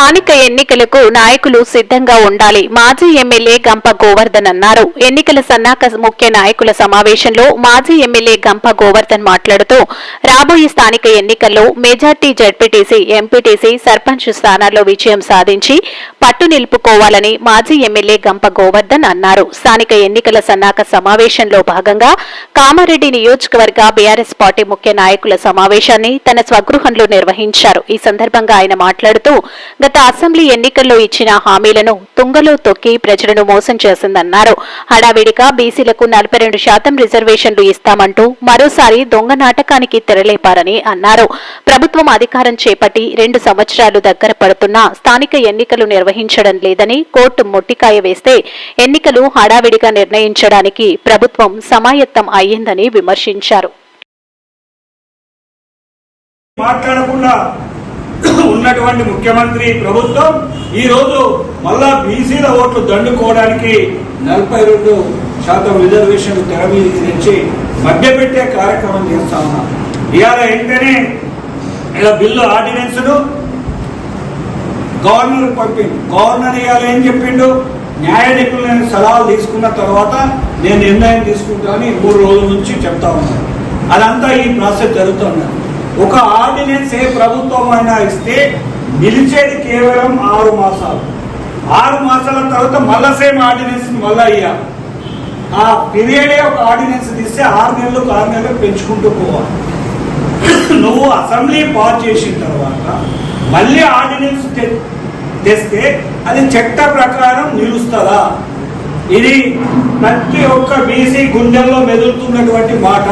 స్థానిక ఎన్నికలకు నాయకులు సిద్ధంగా ఉండాలి. మాజీ ఎమ్మెల్యే గంప గోవర్ధన్ అన్నారు. ఎన్నికల సన్నాహక ముఖ్య నాయకుల సమావేశంలో మాజీ ఎమ్మెల్యే గంప గోవర్ధన్ మాట్లాడుతూ రాబోయే స్థానిక ఎన్నికల్లో మెజార్టీ జడ్పీటీసీ ఎంపీటీసీ సర్పంచ్ స్థానాల్లో విజయం సాధించి పట్టు నిలుపుకోవాలని మాజీ ఎమ్మెల్యే గంప గోవర్ధన్ అన్నారు. స్థానిక ఎన్నికల సన్నాహక సమావేశంలో భాగంగా కామారెడ్డి నియోజకవర్గ బీఆర్ఎస్ పార్టీ ముఖ్య నాయకుల సమావేశాన్ని తన స్వగృహంలో నిర్వహించారు. ఈ సందర్భంగా ఆయన మాట్లాడుతూ గత అసెంబ్లీ ఎన్నికల్లో ఇచ్చిన హామీలను తుంగలో తొక్కి ప్రజలను మోసం చేసిందన్నారు. హడావిడిగా బీసీలకు నలభై రెండు శాతం రిజర్వేషన్లు ఇస్తామంటూ మరోసారి దొంగ నాటకానికి తెరలేపారని అన్నారు. ప్రభుత్వం అధికారం చేపట్టి రెండు సంవత్సరాలు దగ్గర పడుతున్నా స్థానిక ఎన్నికలు నిర్వహించడం లేదని కోర్టు మొట్టికాయ వేస్తే ఎన్నికలు హడావిడిగా నిర్ణయించడానికి ప్రభుత్వం సమాయత్తం అయ్యిందని విమర్శించారు. మాట్లాడకుండా ఉన్నటువంటి ముఖ్యమంత్రి ప్రభుత్వం ఈ రోజు మళ్ళా బీసీల ఓట్లు దండుకోవడానికి నలభై రెండు శాతం రిజర్వేషన్ తెర మీదకి తెచ్చి మధ్యపెట్టే కార్యక్రమం చేస్తా ఉన్నాం. ఇవాళ ఏంటనే ఇలా బిల్లు ఆర్డినెన్స్ను గవర్నర్ పంపిండు. గవర్నర్ ఇవాళ ఏం చెప్పిండు? న్యాయ నిపుణులైన సలహాలు తీసుకున్న తర్వాత నేను నిర్ణయం తీసుకుంటానని మూడు రోజుల నుంచి చెప్తా ఉన్నాను అదంతా ఈ ప్రాసెస్ జరుగుతున్నది ఒక ఆర్డినెన్స్ ఏ ప్రభుత్వం అయినా ఇస్తే నిలిచేది కేవలం ఆరు మాసాలు. ఆరు మాసాల తర్వాత మళ్ళా సేమ్ ఆర్డినెన్స్ మళ్ళా ఇవ్వాలి ఆ పీరియడే ఒక ఆర్డినెన్స్ తీస్తే ఆరు నెలలు ఆరు నెలలు పెంచుకుంటూ పోవాలి. నువ్వు అసెంబ్లీ పాస్ చేసిన తర్వాత మళ్ళీ ఆర్డినెన్స్ తె- తెస్తే అది చట్ట ప్రకారం నిలుస్తుందా? ఇది ప్రతి ఒక్క బీసీ గుండెల్లో మెదులుతున్నటువంటి మాట.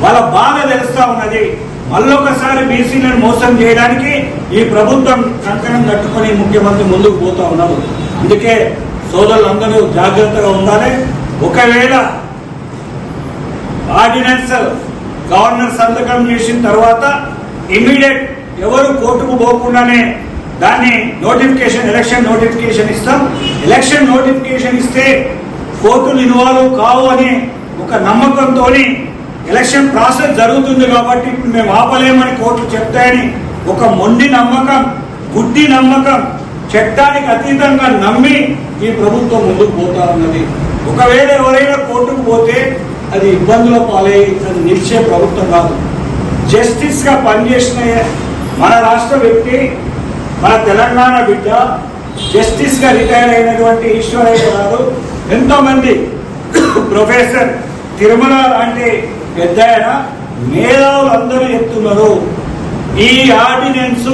వాళ్ళ బాధ తెలుస్తా ఉన్నది. మళ్ళొకసారి బీసీలను మోసం చేయడానికి ఈ ప్రభుత్వం కంకణం కట్టుకొని ముఖ్యమంత్రి ముందుకు పోతా ఉన్నారు. అందుకే సోదరులందరూ జాగ్రత్తగా ఉండాలి. ఒకవేళ ఆర్డినెన్స్ గవర్నర్ సంతకం చేసిన తర్వాత ఇమీడియట్ ఎవరు కోర్టుకు పోకుండానే దాన్ని నోటిఫికేషన్ ఎలక్షన్ నోటిఫికేషన్ ఇస్తాం. ఎలక్షన్ నోటిఫికేషన్ ఇస్తే కోర్టులు ఇన్వాల్వ్ కావు అని ఒక నమ్మకంతో ఎలక్షన్ ప్రాసెస్ జరుగుతుంది కాబట్టి ఇప్పుడు మేము ఆపలేమని కోర్టు చెప్తాయని ఒక మొండి నమ్మకం గుడ్డి నమ్మకం చట్టానికి అతీతంగా నమ్మి ఈ ప్రభుత్వం ముందుకు పోతా ఉన్నది. ఒకవేళ ఎవరైనా కోర్టుకు పోతే అది ఇబ్బందుల పాలై అది నిలిచే ప్రభుత్వం కాదు. జస్టిస్గా పనిచేసిన మన రాష్ట్ర వ్యక్తి మన తెలంగాణ బిడ్డ జస్టిస్గా రిటైర్ అయినటువంటి ఈశ్వరయ్య గారు ఎంతోమంది ప్రొఫెసర్ తిరుమల లాంటి పెద్ద ఆయన మేధావులు అందరూ చెప్తున్నారు. ఈ ఆర్డినెన్స్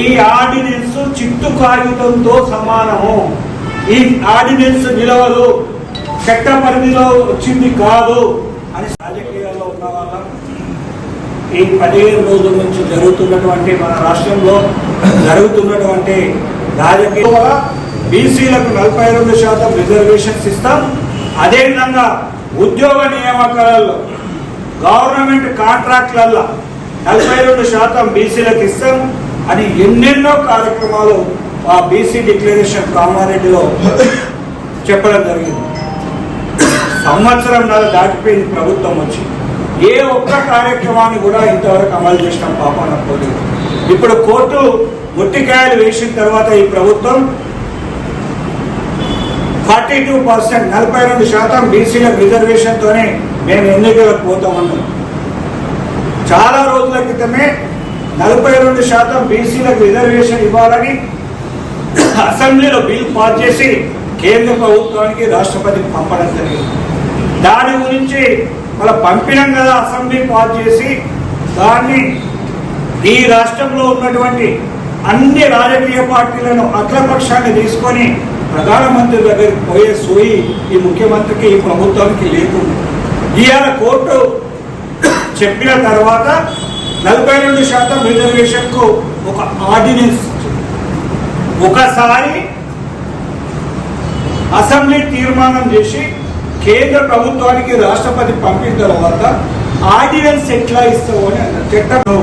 ఈ ఆర్డినెన్స్ చిట్టు కాగితంతో సమానము. ఈ ఆర్డినెన్స్ నిలవదు. చట్ట పరిధిలో వచ్చింది కాదు అని రాజకీయాల్లో ఉన్న వాళ్ళ ఈ పదిహేను రోజుల నుంచి జరుగుతున్నటువంటి మన రాష్ట్రంలో జరుగుతున్నటువంటి రాజకీయ బీసీలకు నలభై రెండు శాతం రిజర్వేషన్స్ ఇస్తాం. అదేవిధంగా ఉద్యోగ నియామకాలలో గవర్నమెంట్ కాంట్రాక్ట్లల్లో నలభై రెండు శాతం బీసీలకు ఇస్తాం అని ఎన్నెన్నో కార్యక్రమాలు ఆ బీసీ డిక్లరేషన్ కామారెడ్డిలో చెప్పడం జరిగింది. సంవత్సరం నెల దాటిపోయింది ప్రభుత్వం వచ్చి. ఏ ఒక్క కార్యక్రమాన్ని కూడా ఇంతవరకు అమలు చేసిన పాపాన పోలేదు. ఇప్పుడు కోర్టు ముట్టికాయలు వేసిన తర్వాత ఈ ప్రభుత్వం ఫార్టీ టూ పర్సెంట్ నలభై రెండు శాతం బీసీల రిజర్వేషన్తోనే మేము ఎన్నికలకు పోతామన్నాం చాలా రోజుల క్రితమే నలభై రెండు శాతం బీసీలకు రిజర్వేషన్ ఇవ్వాలని అసెంబ్లీలో బిల్ పాస్ చేసి కేంద్ర ప్రభుత్వానికి రాష్ట్రపతికి పంపడం జరిగింది. దాని గురించి మళ్ళీ పంపినాం కదా అసెంబ్లీ పాస్ చేసి దాన్ని ఈ రాష్ట్రంలో ఉన్నటువంటి అన్ని రాజకీయ పార్టీలను అగ్రపక్షాన్ని తీసుకొని ప్రధానమంత్రి దగ్గరికి పోయే సోయి ఈ ముఖ్యమంత్రికి ఈ ప్రభుత్వానికి లేకుండా ఇవాళ కోర్టు చెప్పిన తర్వాత నలభై రెండు శాతం రిజర్వేషన్కు ఒక ఆర్డినెన్స్ ఒకసారి అసెంబ్లీ తీర్మానం చేసి కేంద్ర ప్రభుత్వానికి రాష్ట్రపతి పంపిన తర్వాత ఆర్డినెన్స్ ఎట్లా ఇస్తావు అని అన్నారు. చట్టంలో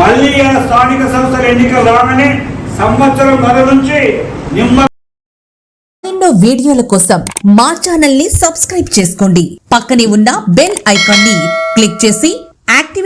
మళ్ళీ స్థానిక సంస్థల ఎన్నికలు రాగానే సంవత్సరం నెల నుంచి నిమ్మ వీడియోల కోసం మా ఛానల్ని సబ్స్క్రైబ్ చేసుకోండి. పక్కనే ఉన్న బెల్ ఐకాన్ని క్లిక్ చేసి యాక్టివేట్